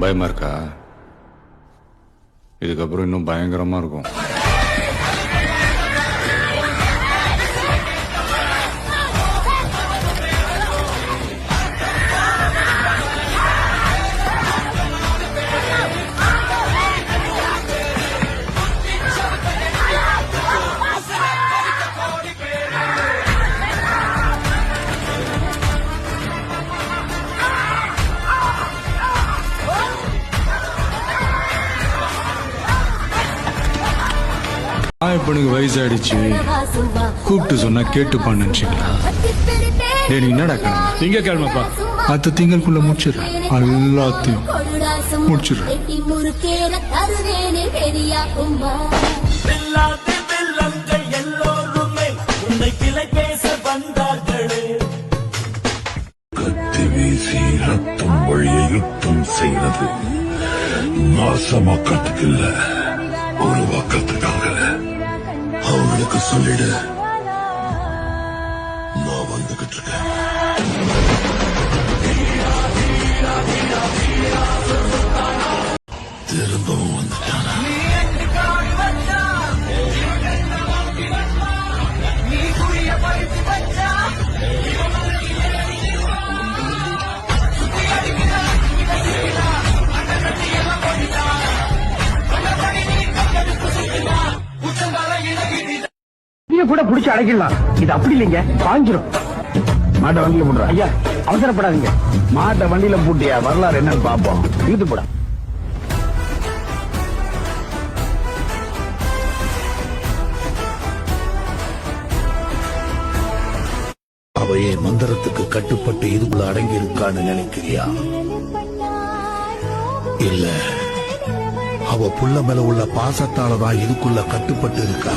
பயமா இருக்கா இதுக்கப்புறம் இன்னும் பயங்கரமா இருக்கும் இப்பனுக்கு வயசாயிடுச்சு. கூப்பிட்டு சொன்னா கேட்டுப்பான்னு நினைச்சீங்களா? டேய், நீ என்னடா கிளம்பு திங்க கிழமைப்பா அடுத்த திங்களுக்குள்ள முடிச்சிடுறேன். எல்லாத்தையும் முடிச்சிடுறேன். வந்தார்களே கத்தி வீசி ரத்தம் வழிய யுத்தம் செய்யறது நாசமாக்கத்துக்கு இல்ல உருவாக்கத்துக்காக அவங்களுக்கு சொல்லிடு. நான் வந்துகிட்டு இருக்கேன் திரும்பவும் வந்துட்டான? நீங்க கூட புடிச்சு அடைக்கலாம் இது அப்படி இல்லைங்க. பாஞ்சிரும் மாட்டை வண்டியில போடுற ஐயா அவசரப்படாதீங்க. மாட்டை வண்டியில பூட்டியா? வரலாறு என்னன்னு பாப்போம். இது போட. அவையே மந்திரத்துக்கு கட்டுப்பட்டு இதுக்குள்ள அடங்கி இருக்கான்னு நினைக்கிறியா? இல்ல. அவ புள்ள மேல உள்ள பாசத்தாலதான் இதுக்குள்ள கட்டுப்பட்டு இருக்கா?